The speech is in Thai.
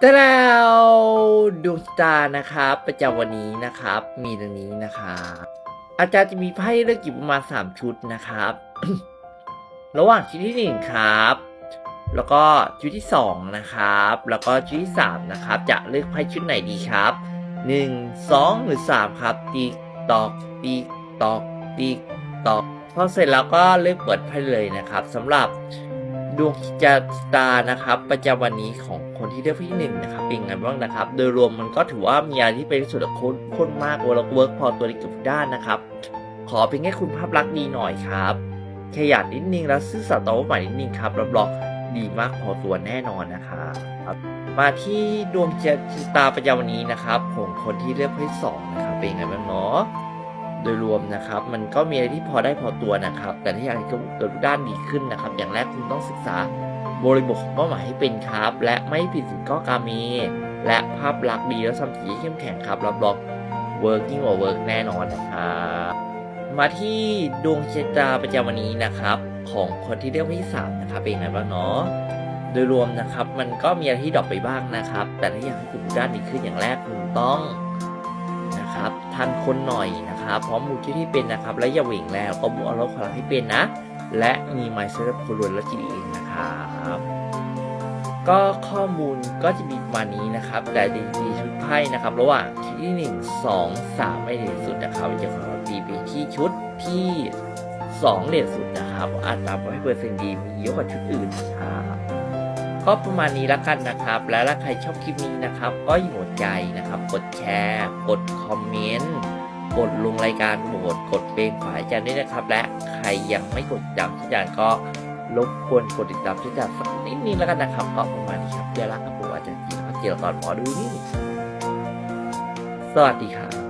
แต่แล้วดวงตานะครับ ประจำวันนี้นะครับ มีดังนี้นะครับอาจารย์จะมีไพ่เลือกหยิบประมาณสามชุดนะครับ ระหว่างชุดที่หนึ่งครับ แล้วก็ชุดที่สองนะครับ แล้วก็ชุดที่สามนะครับ จะเลือกไพ่ชุดไหนดีครับหนึ่งสองหรือสามครับติ๊กตอกติ๊กตอกติ๊กตอกพอเสร็จแล้วก็เลือกเปิดไพ่เลยนะครับสำหรับ ดวงชะตานะครับประจำวันนี้ของคนที่เลือกที่หนึ่งนะครับเป็นไงบ้างนะครับ โดยรวมมันก็ถือว่ามีอะไรที่เป็นส่วนกับคนคนมากแล้วเวิร์กพอตัวในเกับด้านนะครับ ขอเพียงแค่คุณภาพลักษณ์ดีหน่อยครับขยันนิดนึงแล้วซื่อสัตย์ต่อเป้าหมายนิดนึงครับรับรองดีมากพอตัวแน่นอนนะครับ มาที่ดวงชะตาประจำวันนี้นะครับของคนที่เลือกเพศสองนะครับเป็นไงบ้างเนาะ ดยรวมนะครับ มันก็มีอะไรที่พอได้พอตัวนะครับ แต่ถ้าอยากให้เกิดด้านดีขึ้นนะครับ อย่างแรกคุณต้องศึกษาบริบทของเป้าหมายให้เป็นครับ และไม่ผิดสินข้อกาเมและภาพลักษณ์ดีแล้วทำสีเข้มแข็งครับรับรอง working กว่า work แน่นอนนะครับมาที่ดวงชะตาประจำวันนี้นะครับ ของคนที่เรียกว่าที่สามนะครับเป็นไงบ้างเนาะโดยรวมนะครับมันก็มีอะไรที่ดรอปไปบ้างนะครับ แต่ถ้าอยากให้คุณด้านดีขึ้นอย่างแรกคุณต้องนะครับทันคนหน่อยนะ ครับพร้อมมูลที่ที่เป็นนะครับ และอย่าเหว่งแล้วก็มุ่งเอาลดความรักให้เป็นนะ และมีไมซ์เซอร์คนรวยและจิตเองนะครับก็ข้อมูลก็จะมีประมาณนี้นะครับ แต่ดีดีชุดไพ่นะครับ ระหว่างที่หนึ่งสองสามไม่เด่นสุดนะครับจะขอตีไปที่ชุดที่สองเด่นสุดนะครับอาจจะทำให้เปอร์เซ็นต์ดีมีเยอะกว่าชุดอื่นนะครับก็ประมาณนี้ล้วกันนะครับ และถ้าใครชอบคลิปนี้นะครับ ก็อย่าหัวใจนะครับ กดแชร์ กดคอมเมนต์ กดลงรายการโหมดกดเป็นขวายจานด้วยนะครับ และใครยังไม่กดติดตามที่จานก็รบกวนกดติดตามที่จานสักนิดนึงแล้วกันนะครับก็ประมาณนี้ครับเดี๋ยวรักกับผมอาจารย์จีนครับเจรกรหมอดูนี่สวัสดีครับ